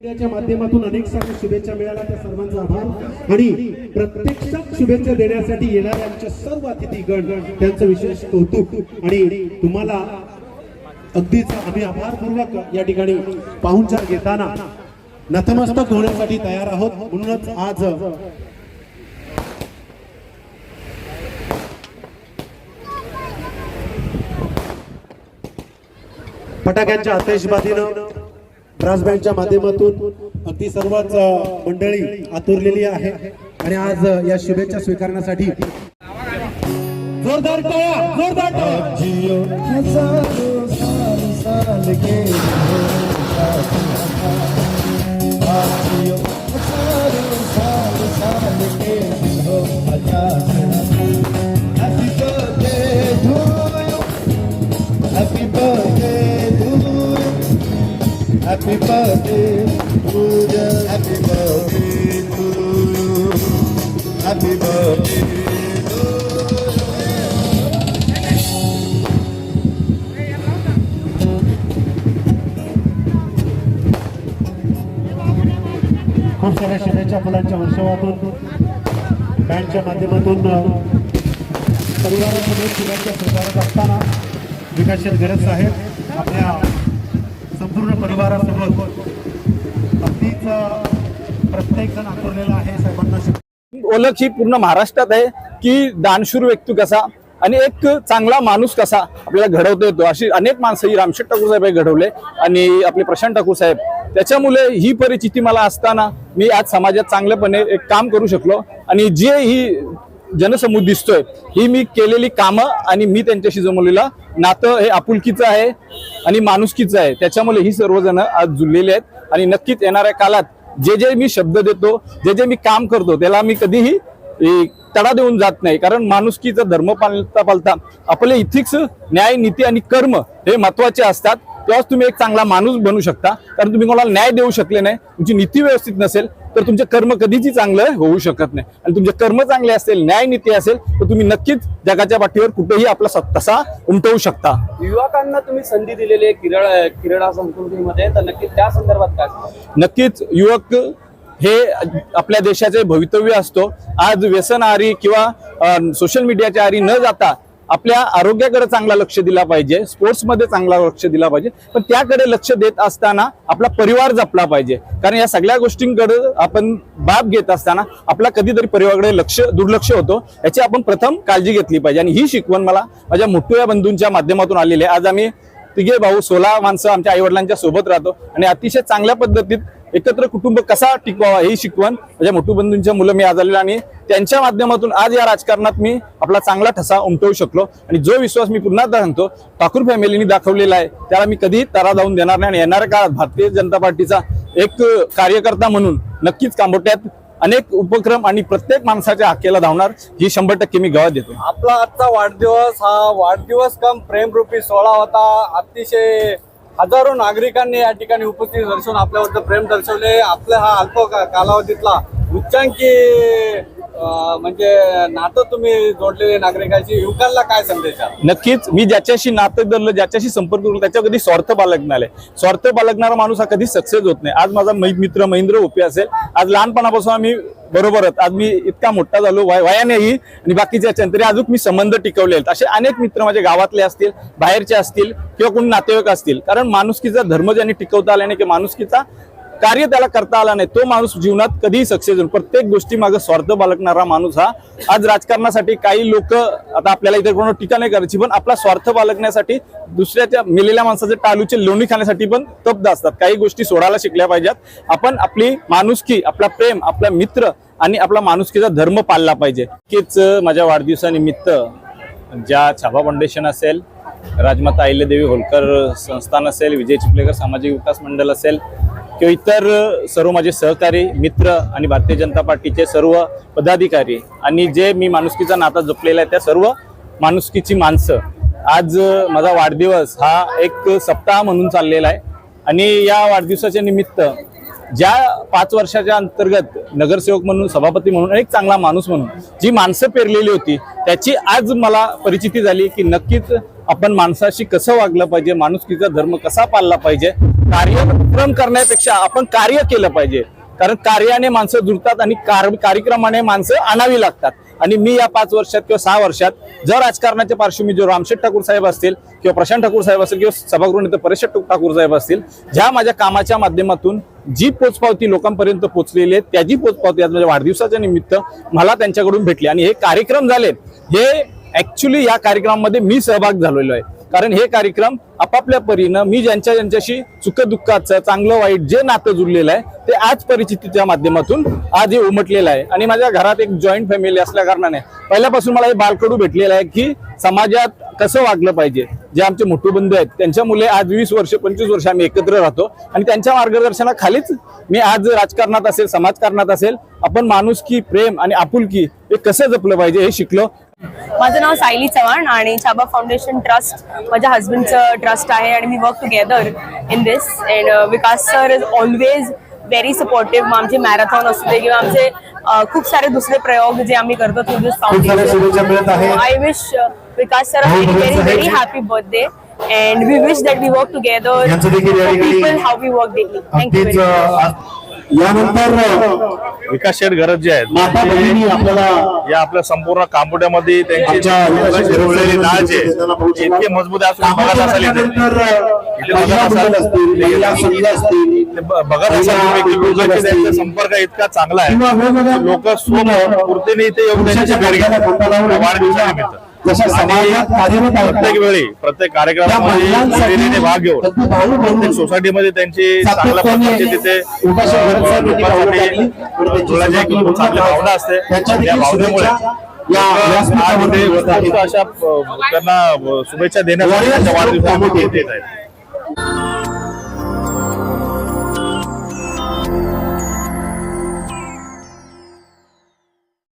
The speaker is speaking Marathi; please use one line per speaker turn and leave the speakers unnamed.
मीडियाच्या माध्यमातून अनेक साऱ्या शुभेच्छा मिळाल्या. त्या सर्वांचा आभार. आणि प्रत्यक्षात शुभेच्छा देण्यासाठी येणाऱ्या आमच्या सर्व अतिथीगण त्यांचं विशेष कौतुक. आणि तुम्हाला अगदीच आम्ही आभारपूर्वक या ठिकाणी पाहुणचार घेताना नतमस्तक होण्यासाठी तयार आहोत. म्हणूनच आज फटाक्यांच्या आतिषबाजीनं ब्रास बँडच्या माध्यमातून अगदी सर्वच मंडळी आतुरलेली आहे. आणि आज या शुभेच्छा स्वीकारण्यासाठी जोरदार टाळ्या जोरदार टाळ्या
happy birthday to you happy birthday to you happy birthday
खूप साऱ्या शुभेच्छा फुलांच्या वर्षावातून बँडच्या माध्यमातून अ, परिवारासमोर शुभेच्छा स्वीकारत असताना विकासशील गरज साहेब आपल्या संपूर्ण परिवारासोबत अगदीच प्रत्येक जण आठवलेला आहे साहेबांना
ओळख ही पूर्ण महाराष्ट्रात आहे की दानशूर व्यक्ती कसा आणि एक चांगला माणूस कसा आपल्याला घडवता येतो. अशी अनेक माणसं ही रामशेठ ठाकूर साहेब हे घडवले आणि आपले प्रशांत ठाकूर साहेब. त्याच्यामुळे ही परिस्थिती मला असताना मी आज समाजात चांगल्यापणे एक काम करू शकलो आणि जे ही जनसमूह दिसतोय. ही मी केलेली कामं आणि मी त्यांच्याशी जमवलेलं नातं हे आपुलकीचं आहे आणि माणुसकीचं आहे. त्याच्यामुळे ही सर्वजण आज जुळलेली आहेत. आणि नक्कीच येणाऱ्या काळात जे जे मी शब्द देतो जे जे मी काम करतो त्याला मी कधीही तडा देऊन जात नाही. कारण माणुसकीचा धर्म पालता पालता आपले इथिक्स न्याय नीती आणि कर्म हे महत्त्वाचे असतात. तेव्हाच तुम्ही एक चांगला माणूस बनू शकता. कारण तुम्ही कोणाला न्याय देऊ शकले नाही तुमची नीती व्यवस्थित नसेल तर तुमचे कर्म कधीच चांगलं होऊ शकत नाही. आणि तुमचे कर्म चांगले असेल न्याय नीती असेल तर तुम्ही नक्कीच जगाच्या पाठीवर कुठेही आपला तसा उमटवू शकता.
युवकांना तुम्ही संधी दिलेली आहे किरळ क्रीडा संस्कृतीमध्ये तर नक्की त्या संदर्भात काय?
नक्कीच युवक हे आपल्या देशाचे भवितव्य असतो. आज व्यसनहारी किंवा सोशल मीडियाच्या आरी न जाता आपल्या आरोग्याकडे चांगला लक्ष दिला पाहिजे स्पोर्ट्समध्ये चांगला लक्ष दिला पाहिजे पण त्याकडे लक्ष देत असताना आपला परिवार जपला पाहिजे. कारण या सगळ्या गोष्टींकडे आपण बाब घेत असताना आपला कधीतरी परिवाराकडे लक्ष दुर्लक्ष होतो याची आपण प्रथम काळजी घेतली पाहिजे. आणि ही शिकवण मला माझ्या मोठ्या बंधूंच्या माध्यमातून आलेली आहे. आज आम्ही तिघे भाऊ सोळा माणसं आमच्या आईवडिलांच्या सोबत राहतो. आणि अतिशय चांगल्या पद्धतीत एकत्र कुटुंब कसा टिकवावा ही शिकवण माझ्या मोठू बंधूंच्या मुलं मी आज आलेलं आणि त्यांच्या माध्यमातून आज या राजकारणात मी आपला चांगला ठसा उमटवू शकलो. आणि जो विश्वास मी पुन्हा सांगतो ठाकूर फॅमिलीने दाखवलेला आहे त्याला मी कधीही तारा जाऊन देणार नाही. आणि येणाऱ्या काळात भारतीय जनता पार्टीचा एक कार्यकर्ता म्हणून नक्कीच कांबोट्यात अनेक उपक्रम आणि प्रत्येक माणसाच्या हाकेला धावणार ही शंभर टक्के मी गवा देतो
आपला आजचा वाढदिवस हा वाढदिवस कम प्रेमरूपी सोहळा होता. अतिशय हजारो नागरिकांनी या ठिकाणी उपस्थित दर्शवून आपल्यावरचं प्रेम दर्शवले. आपल्या हा अल्प का- कालावधीतला उच्चांकी म्हणजे नातं तुम्ही जोडलेले नागरिकांची युवकांना काय संदेश
नक्कीच मी ज्याच्याशी नातं धरलं ज्याच्याशी संपर्क करू त्याच्या कधी स्वार्थ बालगणार. आहे स्वार्थ बालगणारा माणूस हा कधी सक्सेस होत नाही. आज माझा मै- मित्र महेंद्र ओपे असेल. आज लहानपणापासून आम्ही बरोबरच. आज मी इतका मोठा झालो वयानेही. आणि बाकीच्या तरी अजून मी संबंध टिकवले आहेत. असे अनेक मित्र माझे गावातले असतील बाहेरचे असतील किंवा कोणी नातेवाईक असतील. कारण माणुसकीचा धर्म ज्यांनी टिकवता आला नाही की माणुसकीचा कार्य त्याला करता आला नाही. तो माणूस जीवनात कधीही सक्सेस होईल. प्रत्येक गोष्टी मागे स्वार्थ बालकणारा माणूस हा. आज राजकारणासाठी काही लोक आता आपल्याला इतर कोण टीका नाही करायची पण आपला स्वार्थ बालकण्यासाठी दुसऱ्याच्या मेलेल्या माणसाचे टालूचे लोणी खाण्यासाठी पण तब्द असतात. काही गोष्टी सोडायला शिकल्या पाहिजेत. आपण आपली माणुसकी आपला प्रेम आपला मित्र आणि आपला माणुसकीचा धर्म पाळला पाहिजे. कीच माझ्या वाढदिवसानिमित्त ज्या छापा फाउंडेशन असेल राजमाता अहिल्यादेवी होलकर संस्थान असेल विजय चिपलेकर सामाजिक विकास मंडळ असेल किंवा इतर सर्व माझे सहकारी मित्र आणि भारतीय जनता पार्टीचे सर्व पदाधिकारी आणि जे मी माणुसकीचा नाता जपलेला आहे त्या सर्व माणुसकीची माणसं आज माझा वाढदिवस हा एक सप्ताह म्हणून चाललेला आहे. आणि या वाढदिवसाच्या निमित्त ज्या पाच वर्षाच्या अंतर्गत नगरसेवक म्हणून सभापती म्हणून एक चांगला माणूस म्हणून जी माणसं पेरलेली होती त्याची आज मला परिचिती झाली की नक्कीच आपण माणसाशी कसं वागलं पाहिजे माणुसकीचा धर्म कसा पाळला पाहिजे कार्य उपक्रम करण्यापेक्षा आपण कार्य केलं पाहिजे. कारण कार्याने माणसं जुळतात आणि कार्यक्रमाने माणसं आणावी लागतात. आणि मी या पाच वर्षात किंवा सहा वर्षात जर राजकारणाच्या पार्श्वभूमी जो रामशेठ ठाकूर साहेब असतील किंवा प्रशांत ठाकूर साहेब असतील किंवा सभागृह नेते परेश ठाकूर साहेब असतील ज्या माझ्या कामाच्या माध्यमातून जी पोचपावती लोकांपर्यंत पोचलेली आहे त्याची पोचपावती आज माझ्या वाढदिवसाच्या निमित्त मला त्यांच्याकडून भेटली. आणि हे कार्यक्रम झाले हे ऍक्च्युली या कार्यक्रमामध्ये मी सहभाग झालेलो आहे. कारण हे कार्यक्रम आपापल्या परीनं मी ज्यांच्या ज्यांच्याशी सुखदुःखाचं चांगलं वाईट जे नातं जुळलेलं आहे ते आज परिचितीच्या माध्यमातून आज हे उमटलेलं आहे. आणि माझ्या घरात एक जॉईंट फॅमिली असल्या कारणाने पहिल्यापासून मला हे बालकडू भेटलेलं आहे की समाजात कसं वागलं पाहिजे. जे आमचे मोठे बंधू आहेत त्यांच्या मुले आज वीस वर्ष पंचवीस वर्ष आम्ही एकत्र राहतो. आणि त्यांच्या मार्गदर्शनाखालीच मी आज राजकारणात असेल समाजकारणात असेल आपण माणुसकी प्रेम आणि आपुलकी हे कसं जपलं पाहिजे हे शिकलो.
माझं नाव सायली चव्हाण आणि छाबा फाउंडेशन ट्रस्ट माझ्या हस्बंडचं ट्रस्ट आहे आणि मी work together in this and Vikas sir is always very supportive आमचे मॅरेथॉन असू दे किंवा आमचे खूप सारे दुसरे प्रयोग जे आम्ही करतो थ्रू दिस
आहेत.
I wish Vikas sir very very. Happy birthday and we wish that we work together people how we work daily thank you
यानंतर
विकास शेठ गरज जे आहेत
माता भगिनी आपल्याला
या आपल्या संपूर्ण कांबोड्यामध्ये त्यांची
आमच्या विकास शेठ त्यांना.
आहे, इतके मजबूत बघत असाल इथे
महिला मंडळ असतील महिला
असाल
संघ असतील.
ते ब- बघत असाल तुम्ही की लोकांशी त्यांचा संपर्क इतका चांगला
किंवा
आहे
वेगवेगळ्या
लोक स्वपूर्तीने इथे येऊन त्यांच्या घरी
पुरुषाच्या
वाढदिवसानिमित्त.
जशा समाजात कार्यरत आहेत
प्रत्येक वेळी प्रत्येक
त्या
कार्यक्रमामध्ये भाग घेऊन प्रत्येक सोसायटीमध्ये त्यांची चांगल्या प्रकारची तिथे चांगली भावना असते या भावनेमुळे. अशा त्यांना शुभेच्छा देण्यासाठी त्यांच्या वाढदिवसानिमित्त येत आहेत